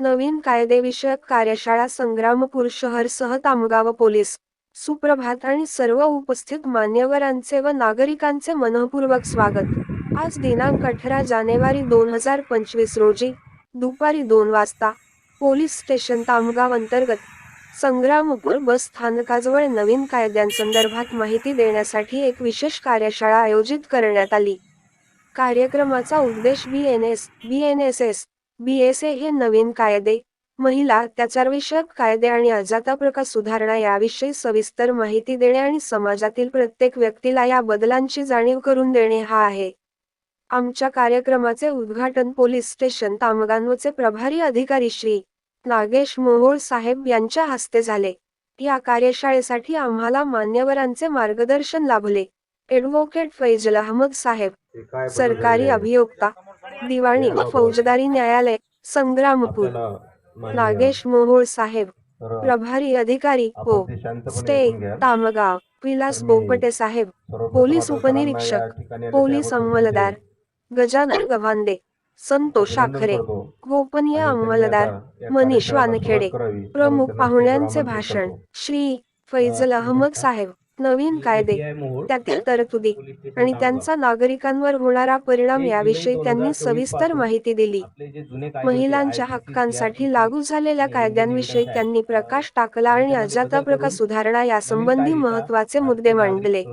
नवीन कायदेविषयक कार्यशाळा संग्रामपूर शहरसह तामगाव पोलीस सुप्रभात आणि सर्व उपस्थित मान्यवरांचे व नागरिकांचे मनःपूर्वक स्वागत. आज दिनांक अठरा जानेवारी दोन हजार पंचवीस रोजी दुपारी दोन वाजता पोलीस स्टेशन तामगाव अंतर्गत संग्रामपूर बस स्थानकाजवळ नवीन कायद्यांसंदर्भात माहिती देण्यासाठी एक विशेष कार्यशाळा आयोजित करण्यात आली. कार्यक्रमाचा उद्देश B N S B N S S B S A हे नवीन कायदे महिला अत्याचारविषयक कायदे आणि अजाताप्रकार सुधारणा याविषयी सविस्तर माहिती देणे आणि समाजातील प्रत्येक व्यक्तीला या बदलांची जाणीव करून देणे हा आहे. आमच्या कार्यक्रमाचे उद्घाटन पोलीस स्टेशन तामगानवचे प्रभारी अधिकारी श्री नागेश मोहोळ साहेब यांच्या हस्ते झाले. या कार्यशाळेसाठी आम्हाला मान्यवरांचे मार्गदर्शन लाभले. ॲडव्होकेट फैजल अहमद साहेब सरकारी अभियोक्ता दिवाणी फौजदारी न्यायालय संग्रामपूर नागेश मोहोळ साहेब प्रभारी अधिकारी हो स्टे तामगाव विलास बोपटे साहेब पोलीस उपनिरीक्षक पोलीस अंमलदार गजानन गव्हांदे संतोष आखरे गोपनीय अंमलदार मनीष वानखेडे प्रमुख पाहुण्यांचे भाषण श्री फैजल अहमद साहेब नवीन कायदे त्यातील तरतुदी आणि त्यांचा नागरिकांवर होणारा परिणाम याविषयी त्यांनी सविस्तर माहिती दिली. महिलांच्या हक्कांसाठी लागू झालेल्या कायद्यांविषयी त्यांनी प्रकाश टाकला आणि अजाताप्रकार सुधारणा यासंबंधी महत्त्वाचे मुद्दे मांडले.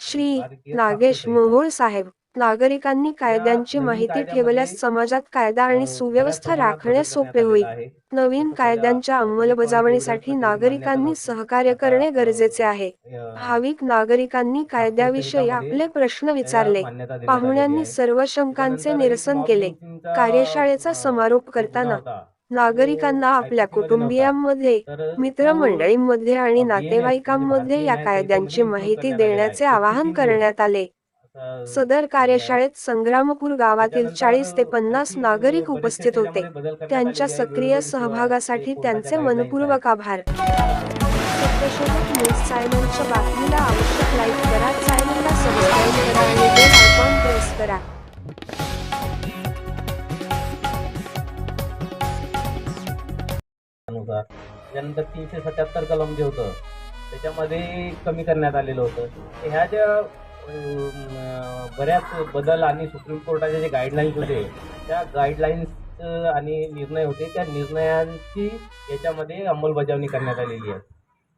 श्री नागेश मोहोळ साहेब. नागरिकांनी कायद्यांची माहिती ठेवल्यास समाजात कायदा आणि सुव्यवस्था राखणे सोपे होईल. नवीन कायद्यांच्या अंमलबजावणीसाठी नागरिकांनी सहकार्य करणे गरजेचे आहे. भाविक नागरिकांनी कायद्याविषयी आपले प्रश्न विचारले. पाहुण्यांनी सर्व शंकांचे निरसन केले. कार्यशाळेचा समारोप करताना नागरिकांना आपल्या कुटुंबियांमध्ये मित्रमंडळींमध्ये आणि नातेवाईकांमध्ये या कायद्यांची माहिती देण्याचे आवाहन करण्यात आले. सदर कार्यशाळेत संग्रामपूर गावातील चाळीस ते पन्नास नागरिक उपस्थित होते. त्यांच्या सक्रिय सहभागासाठी त्यांचे मनपूर्वक आभार. सत्यशोधक न्यूज चॅनलच्या बातमीला आवश्यक लाईक करा. चॅनलला सबस्क्राईब करा आणि बेल आयकॉन प्रेस करा. नुसार त्यानंतर तीनशे सत्याहत्तर कलम जे होतं त्याच्यामध्ये कमी करण्यात आलेलं होतं. ह्या ज्या बऱ्याच बदल आणि सुप्रीम कोर्टाचे जे गाईडलाईन्स होते त्या गाईडलाईन्स आणि निर्णय होते त्या निर्णयांची याच्यामध्ये अंमलबजावणी करण्यात आलेली आहे.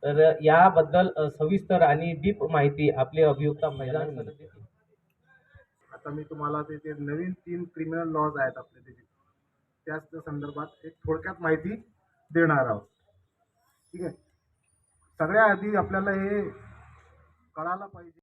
तर याबद्दल सविस्तर आणि डीप माहिती आपले अभियुक्ता महिलांमध्ये आता मी तुम्हाला ते ते नवीन तीन क्रिमिनल लॉज आहेत आपले त्याचे त्याच संदर्भात एक थोडक्यात माहिती देणार आहोत. ठीक आहे? सगळ्या आधी आपल्याला हे कळायला पाहिजे.